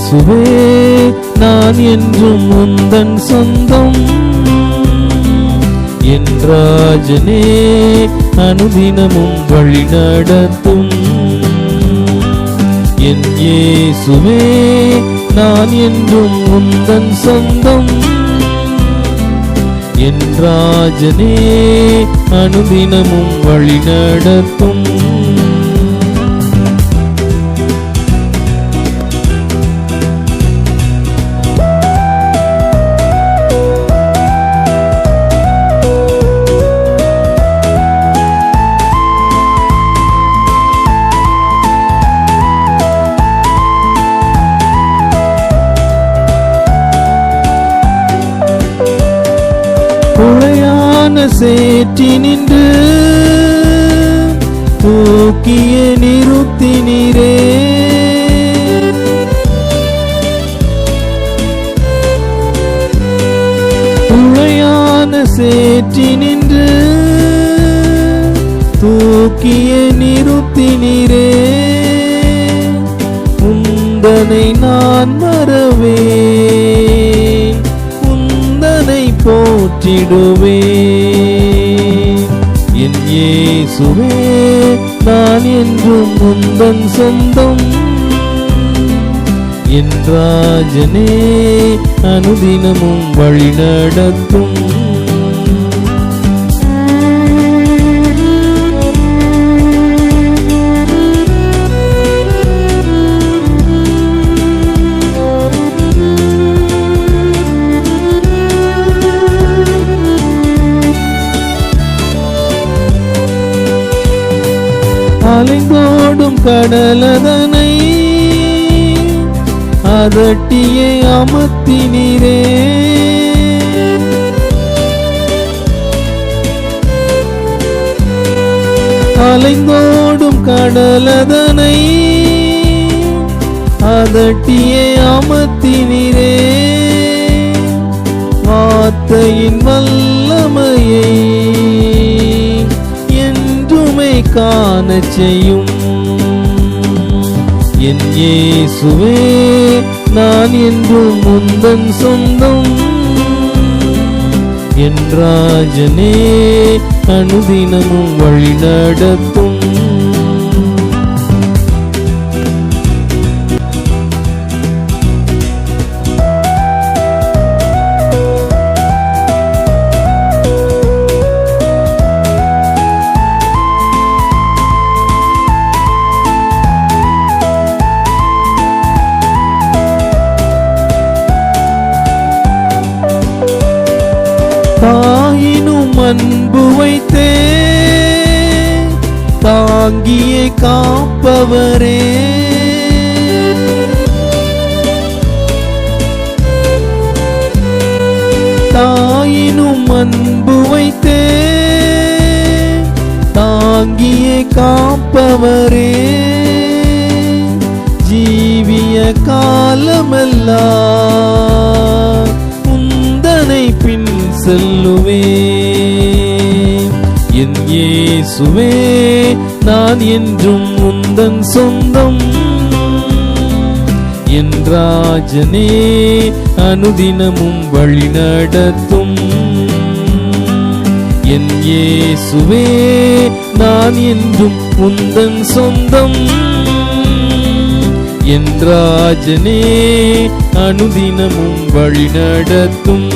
இயேசுவே நான் என்றும் உந்தன் சொந்தம். என் ராஜனே அனுதினமும் வழி நடத்தும். என் இயேசுவே நான் என்றும் உந்தன் சொந்தம். என் ராஜனே அனுதினமும் வழி நடத்தும். சேற்றி நின்று தூக்கிய நிறுத்தினீரே குழையான சேற்றி நின்று தூக்கிய நிறுத்தினீரே உந்தனை நான் மறவே உந்தனை போற்றிடுவே இயேசுவே நான் என்றும் உந்தன் சொந்தம். என் ராஜனே அனுதினமும் வழி நடத்தும் அலைந்தோடும் கடலதனை அதட்டியே அமர்த்தினீரே அலைந்தோடும் கடலதனை அதட்டியே அமர்த்தினீரே வார்த்தையின் வல்லமையை காணச் செய்யும்? என் இயேசுவே நான் என்றும் முந்தன் சொந்தம். என் ராஜனே அனுதினமும் வழி நடத்தும் அன்பு வைத்தே தாங்கியே காப்பவரே. தாயினும் அன்பு வைத்தே தாங்கியே காப்பவரே. ஜீவிய காலமெல்லாம் பின் செல்லுவே என் இயேசுவே நான் என்றும் உந்தன் சொந்தம். என் ராஜனே அனுதினமும் வழி நடத்தும். என் இயேசுவே நான் என்றும் உந்தன் சொந்தம். என் ராஜனே அனுதினமும் வழி நடத்தும்.